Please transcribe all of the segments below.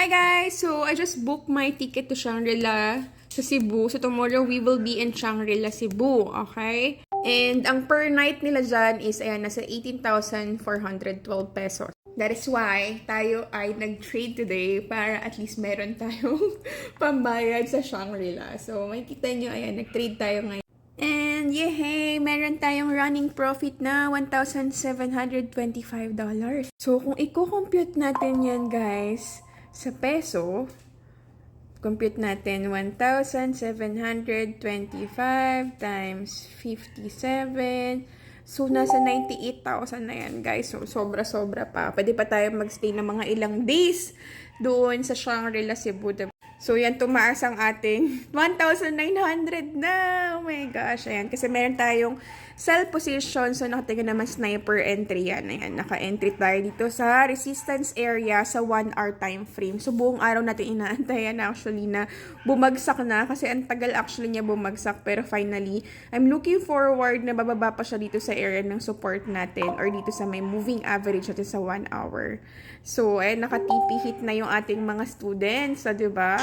Hi guys! So, I just booked my ticket to Shangri-La sa Cebu. So, tomorrow we will be in Shangri-La, Cebu. Okay? And ang per night nila dyan is, ayan, nasa 18,412 pesos. That is why tayo ay nag-trade today para at least meron tayong pambayad sa Shangri-La. So, makikita nyo, ayan, nag-trade tayo ngayon. And yehey, meron tayong running profit na $1,725. So, kung i-compute natin yan, guys, sa peso, compute natin 1,725 times 57. So, nasa 98,000 na yan, guys. So, sobra-sobra pa. Pwede pa tayo magstay ng mga ilang days doon sa Shangri-La, Cebu. So, yan, tumaas ang ating 1,900 na. Oh my gosh, ayan. Kasi meron tayong cell position. So, nakatingin naman sniper entry yan. Ayan, naka-entry tayo dito sa resistance area sa 1 hour time frame. So, buong araw natin inaantayan actually na bumagsak na. Kasi ang tagal actually niya bumagsak. Pero finally, I'm looking forward na bababa pa siya dito sa area ng support natin or dito sa may moving average natin sa 1 hour. So, ayan, naka-TP hit na yung ating mga students. So, diba?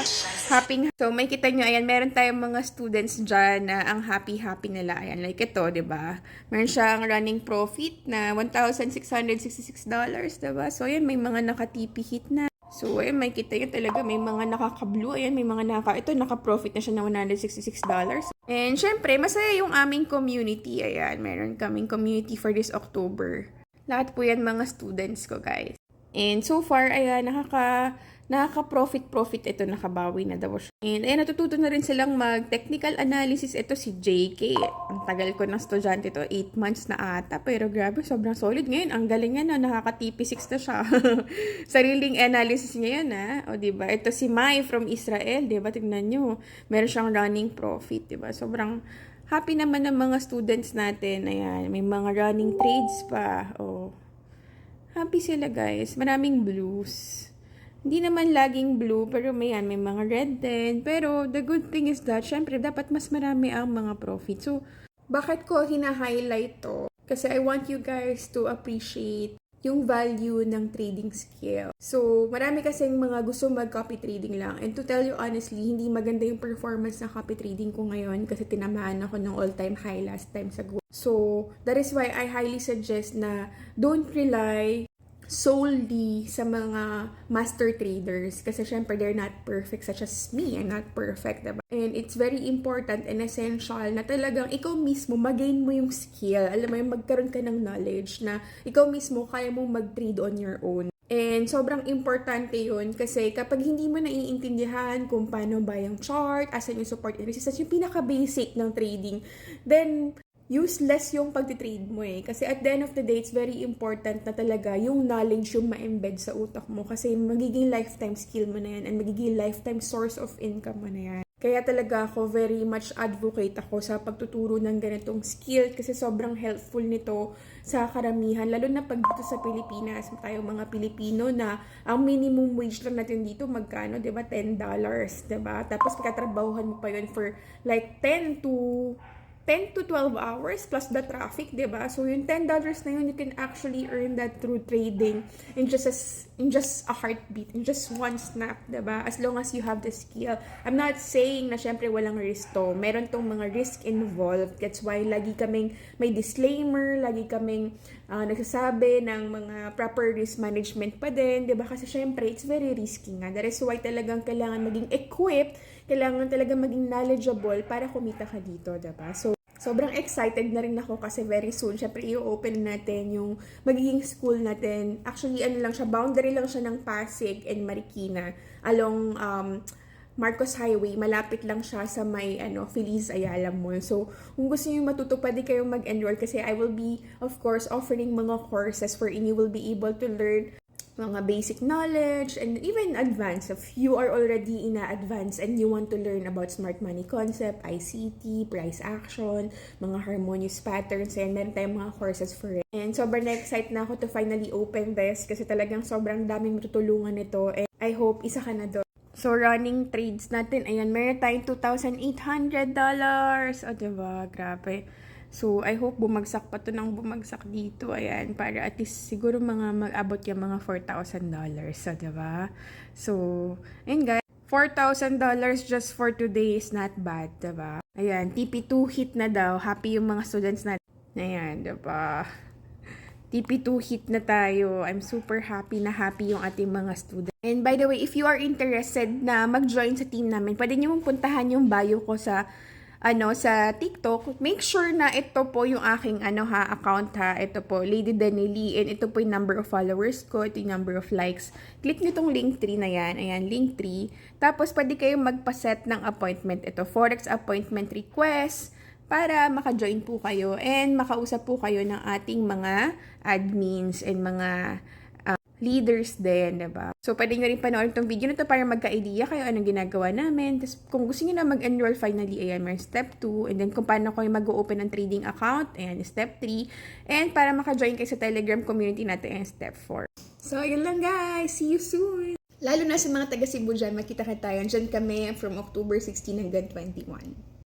Happy. So, may kita nyo, ayan, meron tayong mga students dyan na ang happy-happy nila. Ayan, like ito, diba? Meron siyang running profit na $1,666, diba? So, ayan, may mga naka-TP hit na. So, ayan, may kita nyo talaga, may mga nakaka-blue, ayan, may mga naka, ito, naka-profit na siya ng $166. And, syempre, masaya yung aming community, ayan, meron kaming community for this October. Lahat po yan mga students ko, guys. And so far, ayan, nakaka, nakaka-profit-profit ito, nakabawi na daw siya. And ayan, natututo na rin silang mag-technical analysis. Ito si JK. Ang tagal ko ng estudyante to, 8 months na ata. Pero grabe, sobrang solid ngayon. Ang galing niya na, nakaka-TP6 na siya. Sariling analysis niya yan, ha? O, diba? Ito si Mai from Israel, diba? Tignan nyo. Meron siyang running profit, diba? Sobrang happy naman ng mga students natin. Ayan, may mga running trades pa. Oh. Happy sila guys. Maraming blues. Hindi naman laging blue, pero may, may mga red din. Pero the good thing is that, syempre, dapat mas marami ang mga profit. So, bakit ko hina-highlight to? Kasi I want you guys to appreciate yung value ng trading skill. So, marami kasing mga gusto mag-copy trading lang. And to tell you honestly, hindi maganda yung performance ng copy trading ko ngayon kasi tinamaan ako ng all-time high last time sa go. So, that is why I highly suggest na don't rely solely sa mga master traders. Kasi syempre they're not perfect such as me I'm not perfect diba? and it's very important and essential na talagang ikaw mismo magain mo yung skill. Alam mo yung magkaroon ka ng knowledge na ikaw mismo kaya mong mag-trade on your own. And sobrang importante yun kasi kapag hindi mo naiintindihan kung paano ba yung chart, asan yung support and resistance, yung pinaka-basic ng trading, then useless yung pagtitrade mo eh. Kasi at the end of the day, it's very important na talaga yung knowledge yung ma-embed sa utak mo. Kasi magiging lifetime skill mo na yan and magiging lifetime source of income mo na yan. Kaya talaga ako very much advocate ako sa pagtuturo ng ganitong skill kasi sobrang helpful nito sa karamihan. Lalo na pag dito sa Pilipinas, tayo mga Pilipino na ang minimum wage lang natin dito magkano, 'di ba? $10, 'di ba? Tapos pagkatrabahuhan mo pa yun for like 10 to 10 to 12 hours plus the traffic, 'di ba? So yung $10 na yun, you can actually earn that through trading in just a, in just a heartbeat, in just one snap, 'di ba? As long as you have the skill. I'm not saying na syempre walang risk to. Meron tong mga risk involved. That's why lagi kaming may disclaimer, lagi kaming uh, nagsasabi ng mga proper risk management pa din, 'di ba? Kasi syempre it's very risky nga. That is why talagang kailangan maging equipped, kailangan talaga maging knowledgeable para kumita ka dito, 'di ba? So sobrang excited na rin ako kasi very soon, syempre, i-open natin yung magiging school natin. Actually, ano lang siya, boundary lang siya ng Pasig and Marikina along um, Marcos Highway. Malapit lang siya sa may ano, Feliz Ayala Mall. So, kung gusto niyo matuto, pwede kayong mag-enroll kasi I will be, of course, offering mga courses wherein you will be able to learn mga basic knowledge and even advanced if you are already in a advanced and you want to learn about smart money concept, ICT, price action, mga harmonious patterns, and meron tayong mga courses for it. And sobrang na-excite na ako to finally open this kasi talagang sobrang daming matutulungan nito and I hope isa ka na doon. So, running trades natin, ayan, meron tayong $2,800. O, diba? Grabe. So, I hope bumagsak pa to ng bumagsak dito. Ayan, para at least siguro mga mag-abot yung mga $4,000. So, diba? So, ayun guys. $4,000 just for today is not bad, diba? Ayan, TP2 hit na daw. Happy yung mga students natin. Ayan, diba? TP2 hit na tayo. I'm super happy na happy yung ating mga students. And by the way, if you are interested na mag-join sa team namin, pwede nyo mong puntahan yung bio ko sa ano sa TikTok. Make sure na ito po yung aking ano ha account ha. Ito po Lady Danili and ito po yung number of followers ko, ito yung number of likes. Click nyo tong link 3 na yan. Ayan, link 3. Tapos pwede kayong magpa-set ng appointment. Ito forex appointment request para maka-join po kayo and makausap po kayo ng ating mga admins and mga leaders din, diba? So, pwede nyo rin panoorin itong video na to para magka-idea kayo anong ginagawa namin. Tapos, kung gusto nyo na mag-enroll finally, ayan, may step 2. And then, kung paano kayo mag-open ng trading account, ayan, step 3. And para maka-join kayo sa Telegram community natin, ayan, step 4. So, yun lang guys. See you soon! Lalo na sa mga taga Cebu dyan, makita ka tayo. Dyan kami from October 16 hanggang 21.